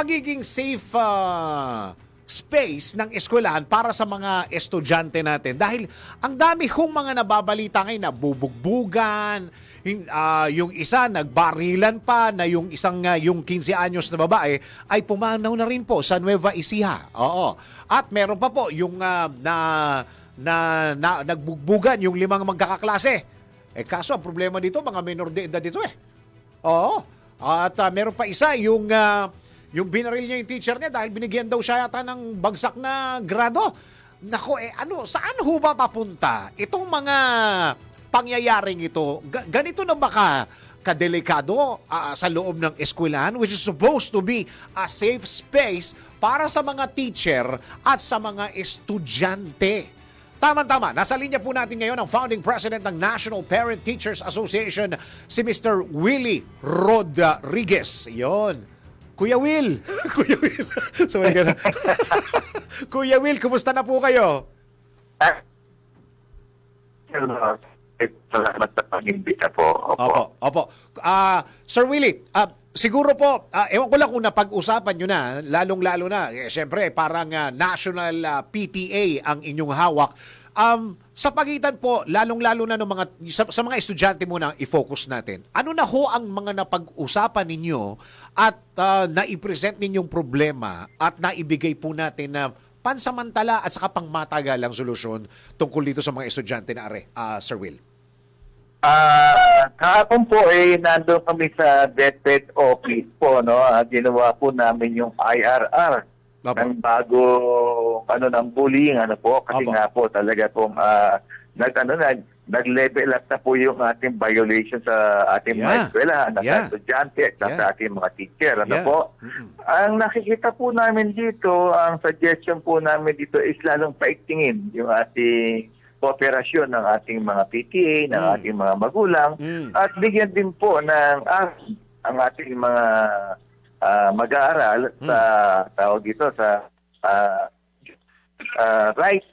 pagiging safe ah, space ng eskwelahan para sa mga estudyante natin. Dahil ang dami kong mga nababalita ngayon na bubugbugan, hin- ah, yung isa nagbarilan pa na yung isang ah, yung 15 anyos na babae ay pumanaw na rin po sa Nueva Ecija. Oo. At meron pa po yung ah, na, na, na nagbugbugan yung limang magkakaklase. Eh kaso ang problema dito mga minor de edad dito eh. Oo. At ah, meron pa isa yung ah, yung binaril niya yung teacher niya dahil binigyan daw siya yata ng bagsak na grado. Nako eh ano, saan ho ba papunta itong mga pangyayaring ito? Ga- ganito na baka kadelikado ah, sa loob ng eskwelahan which is supposed to be a safe space para sa mga teacher at sa mga estudyante. Tama-tama. Nasa linya po natin ngayon ang founding president ng National Parent Teachers Association, si Mr. Willie Rodriguez. Yon. Kuya Will. Kuya Will. Ka na. Kuya Will, kumusta na po kayo? Salamat sa pag-imbita po. Opo. Opo, opo. Ah, Sir Willie, ah, siguro po, ah, ewan ko lang kung napag-usapan nyo na, lalong-lalo na, eh, syempre, parang ah, national ah, PTA ang inyong hawak. Um, sa pagitan po, lalong-lalo na ng mga, sa, sa mga estudyante muna, i-focus natin. Ano na ho ang mga napag-usapan ninyo at ah, naipresent ninyong problema at naibigay po natin na pansamantala at saka pangmatagalang solusyon tungkol dito sa mga estudyante na are, ah, Sir Will? Ah, kahapon po eh nandoon kami sa DepEd office po no. Ah, ginawa po namin yung IRR Opo. ng bago ano ng bullying ano po kasi Opo. nga po talaga pong ah, nag ano na nag-level up na po yung ating violation sa ating Yeah. mga eskwelahan, sa Yeah. estudyante at Yeah. sa ating mga teacher. Ano Yeah. po? Mm-mm. Ang nakikita po namin dito, ang suggestion po namin dito is lalong paiktingin yung ating kooperasyon ng ating mga PTA, ng Mm. ating mga magulang, Mm. at bigyan din po ng ah, ang ating mga ah, mag-aaral Mm. sa tawag dito sa ah, ah, rights,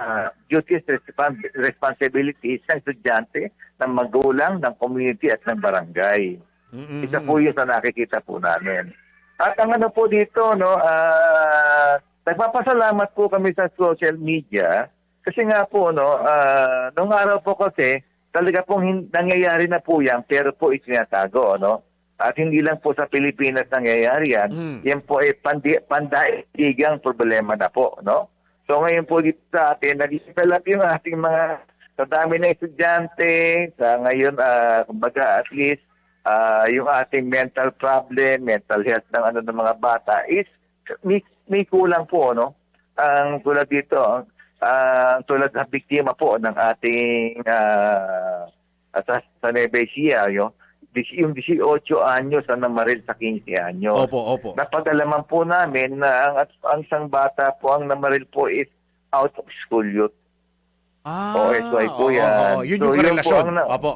ah, duties, respons- responsibilities ng estudyante, ng magulang, ng community at ng barangay. Mm-mm. Isa po yun sa nakikita po namin. At ang ano po dito, no, ah, nagpapasalamat po kami sa social media kasi nga po, no, ah, nung araw po kasi, talaga pong nangyayari na po yan, pero po itinatago, no? At hindi lang po sa Pilipinas nangyayari yan, Mm. yan po ay pandi- pandaigdigang problema na po, no? So ngayon po dito sa atin, nag-develop yung ating mga sa dami ng estudyante, sa ngayon, ah, kumbaga at least, ah, yung ating mental problem, mental health ng ano ng mga bata is may, may kulang po, no? Ang tulad dito, ang tulad ng biktima po ng ating uh, sa, sa yo, dis- yung 18 anyos na namaril sa 15 anyos. Opo, opo. Napagalaman po namin na ang, ang isang bata po ang namaril po is out of school youth. Ah, OSY po oo, yan. oo. Yun So, yung yun karelasyon. ang na- Opo.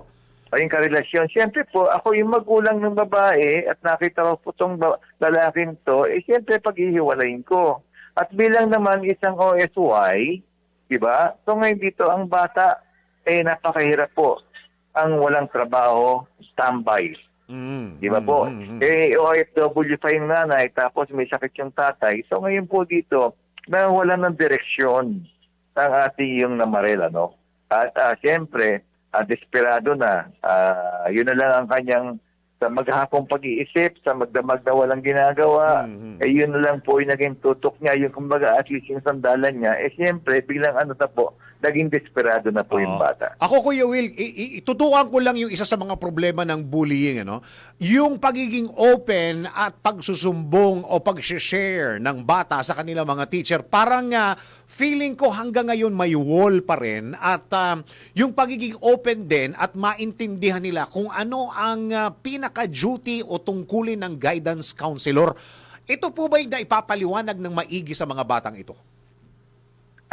Ayun karelasyon. Siyempre po, ako yung magulang ng babae at nakita ko po itong ba- lalaking to, eh siyempre paghihiwalayin ko. At bilang naman isang OSY, di ba? So ngayon dito, ang bata, eh napakahirap po. Ang walang trabaho, standby. Mm, Di ba mm, po? mm, mm. Eh, OFW pa yung nanay, tapos may sakit yung tatay. So ngayon po dito, nawala ng direksyon ang ating yung namarel, ano? At ah, siyempre, ah, desperado na. Ah, yun na lang ang kanyang sa maghapong pag-iisip, sa magdamag na walang ginagawa, Mhm. eh yun na lang po yung naging tutok niya, yung kumbaga at least yung sandalan niya, eh siyempre, bilang ano na po, naging desperado na po yung Oo. bata. Ako, Kuya Will, i- ko lang yung isa sa mga problema ng bullying, ano? Yung pagiging open at pagsusumbong o pag-share ng bata sa kanilang mga teacher. Parang nga, feeling ko hanggang ngayon may wall pa rin at um, yung pagiging open din at maintindihan nila kung ano ang uh, pinaka-duty o tungkulin ng guidance counselor. Ito po ba yung naipapaliwanag ng maigi sa mga batang ito?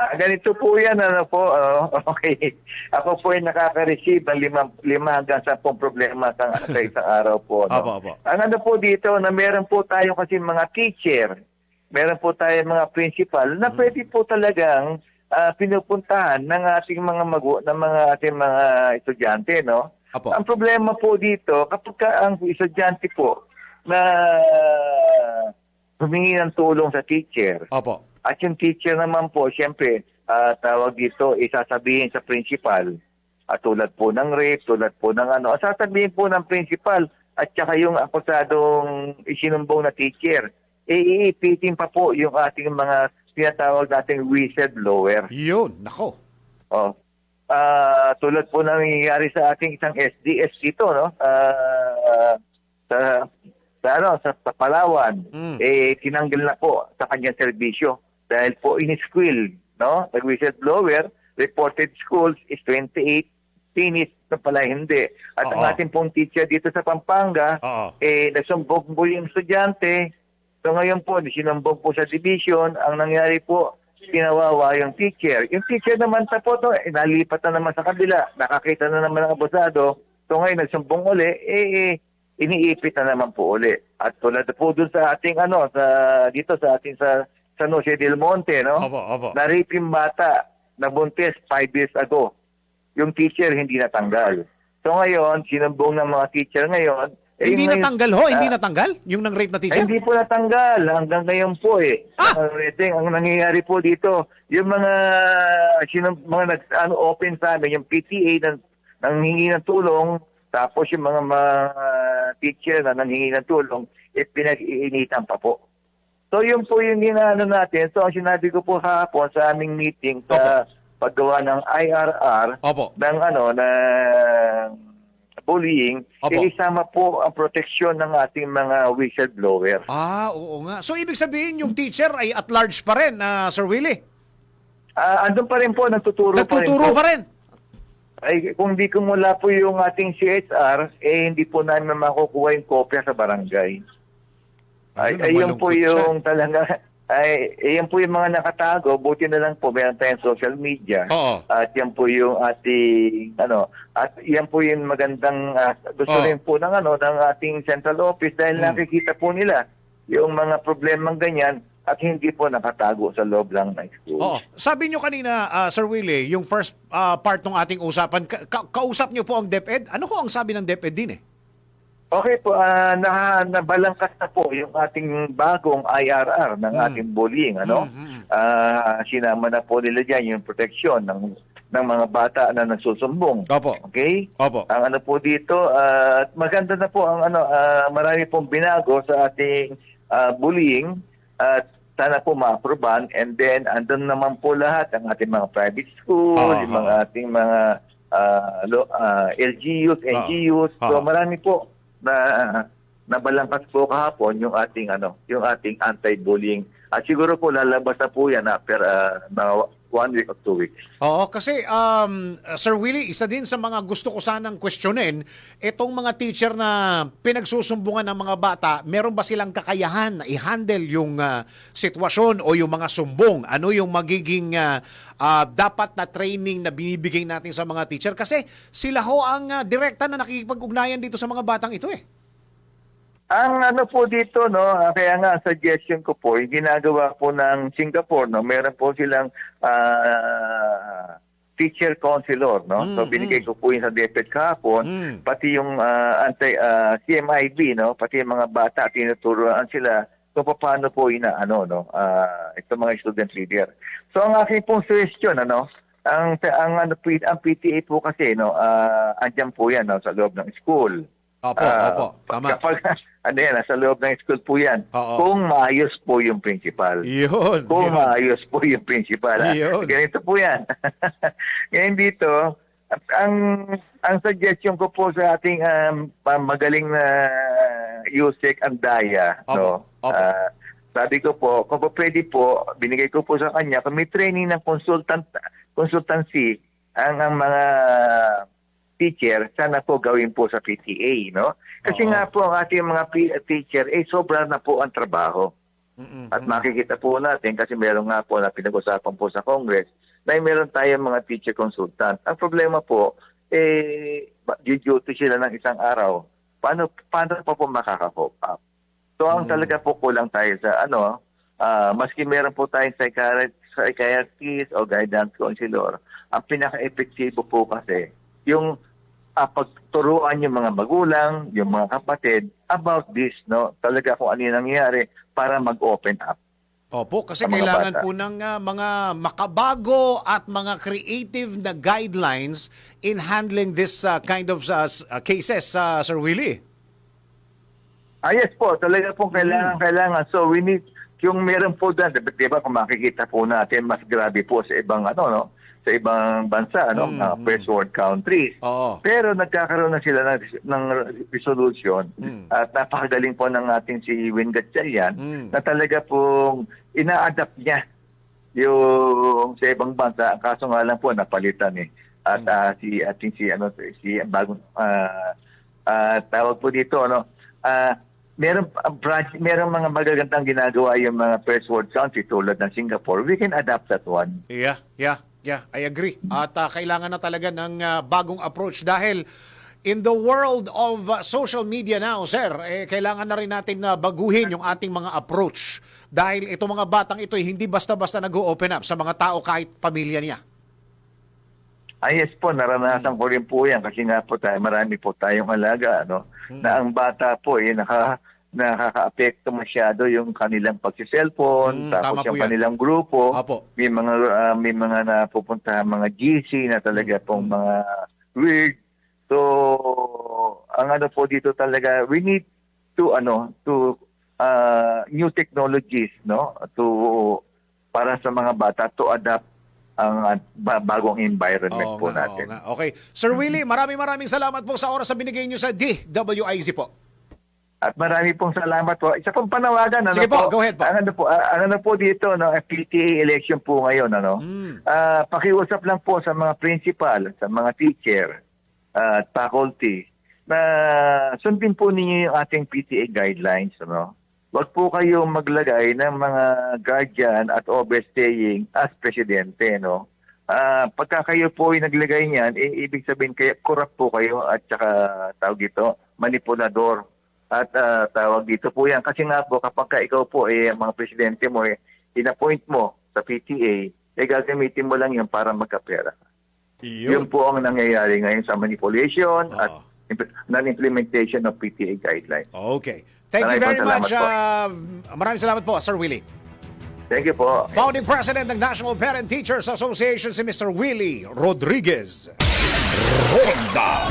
Ah, ganito po yan, ano po, ano, okay. Ako po ay nakaka-receive ng lima, lima hanggang sampung problema sa, sa isang araw po. No? Apo, apo. Ang ano po dito, na meron po tayo kasi mga teacher, meron po tayo mga principal, na Hmm. pwede po talagang ah, pinupuntahan ng ating mga magu ng mga ating mga estudyante, no? Apo. Ang problema po dito, kapag ka ang estudyante po na humingi ng tulong sa teacher. Opo. At yung teacher naman po, siyempre, ah, tawag dito, isasabihin sa principal. At tulad po ng rape, tulad po ng ano, sasabihin po ng principal at saka yung akusadong isinumbong na teacher. E, iipitin pa po yung ating mga tinatawag nating whistleblower. Yun, nako. Oh. Ah, tulad po na nangyayari sa ating isang SDS dito, no? Ah, sa sa ano, sa, sa Palawan, Mm. eh tinanggal na po sa kanyang serbisyo dahil po in-squill, no? The whistleblower reported schools is 28, finished na pala hindi. At ang Oo. ating pong teacher dito sa Pampanga, Oo. eh nasumbong po yung estudyante. So ngayon po, sinumbong po sa division. Ang nangyari po, pinawawa yung teacher. Yung teacher naman sa po to, eh, nalipat na naman sa kabila. Nakakita na naman ng abusado. So ngayon, nagsumbong uli, eh, eh iniipit na naman po uli. At tulad po dun sa ating ano, sa dito sa ating sa San Jose del Monte, no? Opo, opo. Na-rape yung bata, nabuntis five years ago. Yung teacher hindi natanggal. So ngayon, sinumbong ng mga teacher ngayon, eh, Hindi ngayon- natanggal ho? Hindi Ah, natanggal? Yung nang rape na teacher? hindi po natanggal hanggang ngayon po eh. Ah! Ang rating, ang nangyayari po dito, yung mga sino, mga nag ano open sa amin, yung PTA na nanghingi ng tulong, tapos yung mga mga teacher na nanghingi ng tulong, eh pinag-iinitan pa po. So yun po yung ginaano natin. So ang sinabi ko po kahapon sa aming meeting sa paggawa ng IRR Opo. ng ano na bullying, Opo. eh, isama po ang proteksyon ng ating mga whistleblower. Ah, oo nga. So, ibig sabihin, yung teacher ay at large pa rin, na Sir Willie? Ah, andun pa rin po, nagtuturo, Nagtuturo pa pa rin. po. rin? Ay, kung di kumula po yung ating CHR, eh hindi po namin makukuha yung kopya sa barangay. Ay, Ayun, ay yun po malungkot siya. yung talaga, ay, ay, yan po yung mga nakatago, buti na lang po, meron tayong social media. Oo. At yan po yung ating ano, at yan po yung magandang ah, gusto Oo. rin po ng ano ng ating central office dahil Mm. nakikita po nila yung mga problemang ganyan at hindi po nakatago sa loob lang ng school. Oo. Sabi nyo kanina, ah, Sir Willie, yung first ah, part ng ating usapan, ka- ka- kausap nyo po ang DepEd? Ano ko ang sabi ng DepEd din eh? Okay po, ah, na, nabalangkas na po yung ating bagong IRR ng Mm. ating bullying. Ano? Mhm. Ah, sinama na po nila dyan yung proteksyon ng, ng mga bata na nagsusumbong. Opo. Okay? Opo. Ang ano po dito, at maganda na po ang ano, ah, marami pong binago sa ating ah, bullying at sana po ma-aproban and then andun naman po lahat ang ating mga private school, Ah, yung mga ating mga ah, lo- ah, LGUs, NGUs. So ah. marami po na nabalangkas po kahapon yung ating ano, yung ating anti-bullying. At siguro po lalabas na po yan after mga one week or two weeks. Oo, kasi um, Sir Willie, isa din sa mga gusto ko sanang questionin, itong mga teacher na pinagsusumbungan ng mga bata, meron ba silang kakayahan na i-handle yung ah, sitwasyon o yung mga sumbong? Ano yung magiging ah, ah, dapat na training na binibigay natin sa mga teacher? Kasi sila ho ang ah, direkta na nakikipag-ugnayan dito sa mga batang ito eh. Ang ano po dito, no, ah, kaya nga suggestion ko po, yung ginagawa po ng Singapore, no, meron po silang ah, teacher counselor, no. Mm, so binigay ko po yun sa DepEd kahapon, Mm. pati yung ah, anti ah, CMIB, no, pati yung mga bata tinuturuan sila kung paano po ina ano no, ah ito mga student leader. So ang aking pong suggestion ano, ang ang ano ang PTA po kasi no, ah andyan po yan no, sa loob ng school. Opo, Ah, opo. Tama. Kapag, ano yan, nasa loob ng school po yan. Oo. Kung maayos po yung principal. Yun. Kung yun. maayos po yung principal. Yun. Ganito po yan. Ngayon dito, ang ang suggestion ko po sa ating um, magaling na Yusek Andaya, Opo, no? opo. Ah, sabi ko po, kung po pwede po, binigay ko po sa kanya, kung may training ng consultant, consultancy, ang, ang mga teacher, sana po gawin po sa PTA, no? Kasi Oo. nga po ang ating mga teacher, eh sobra na po ang trabaho. Mm-mm. At makikita po natin, kasi meron nga po na pinag-usapan po sa Congress, na meron tayong mga teacher consultant. Ang problema po, eh, duty sila ng isang araw. Paano, paano pa po makaka-cope up? So, ang Mm. talaga po kulang tayo sa ano, ah, maski meron po tayong psychiatrist, psychiatrist o guidance counselor, ang pinaka-epektibo po kasi, yung ah, pagturuan yung mga magulang, yung mga kapatid about this, no? Talaga kung ano yung nangyayari para mag-open up. Opo, kasi kailangan bata. po ng ah, mga makabago at mga creative na guidelines in handling this ah, kind of ah, cases, ah, Sir Willie. Ah, yes po, talaga pong kailangan, kailangan. So we need, yung meron po ba- di ba kung makikita po natin, mas grabe po sa ibang, ano, no? Sa ibang bansa, no? Mm, mga mm. first world countries. Oo. Pero nagkakaroon na sila ng, ng resolution Mm. at napakagaling po ng ating si Win Gatchalian Mm. na talaga pong ina-adapt niya yung sa ibang bansa. Kaso nga lang po napalitan eh. At Mm. ah, si ating si ano si bagong ah, ah, tawag po dito ano ah, meron branch meron mga magagandang ginagawa yung mga first world country tulad ng Singapore. We can adapt that one. Yeah, yeah, yeah, I agree. At ah, kailangan na talaga ng ah, bagong approach dahil in the world of ah, social media now, sir, eh, kailangan na rin natin na baguhin yung ating mga approach. Dahil itong mga batang ito eh, hindi basta-basta nag-open up sa mga tao kahit pamilya niya. Ay, yes po, naranasan ko rin po yan kasi nga po tayo, marami po tayong alaga, ano, na ang bata po, eh, naka, nakaka-apekto masyado yung kanilang pagsi-cellphone, Mm, tapos yung yan. kanilang grupo, Apo. may mga ah, may mga napupunta mga GC na talaga pong Mm. mga weird. So, ang ano po dito talaga, we need to ano, to ah, new technologies, no, to para sa mga bata to adapt ang ah, ba- bagong environment Oo po nga, natin. oo nga. Okay. Sir Willie, maraming maraming salamat po sa oras na binigay niyo sa DWIZ po. At marami pong salamat po. Isa pong panawagan, ano Sige po, go ahead po. Ang ano po, ang ano po dito, no, PTA election po ngayon, ano? Mm. Ah, pakiusap lang po sa mga principal, sa mga teacher, at faculty, na sundin po ninyo yung ating PTA guidelines, ano? Huwag po kayong maglagay ng mga guardian at overstaying as presidente, no? Ah, pagka kayo po ay naglagay niyan, eh, ibig sabihin kayo corrupt po kayo at saka tawag dito, manipulador. At ah, tawag dito po yan. Kasi nga po, kapag ka ikaw po, eh, ang mga presidente mo, eh, inappoint mo sa PTA, eh, gagamitin mo lang yun para magkapera. Yun po ang nangyayari ngayon sa manipulation Oo. at imp- non-implementation of PTA guidelines. Okay. Thank you Maraming very salamat much. po. ah, maraming salamat po, Sir Willie. Thank you po. Founding President ng National Parent Teachers Association si Mr. Willie Rodriguez. Ronda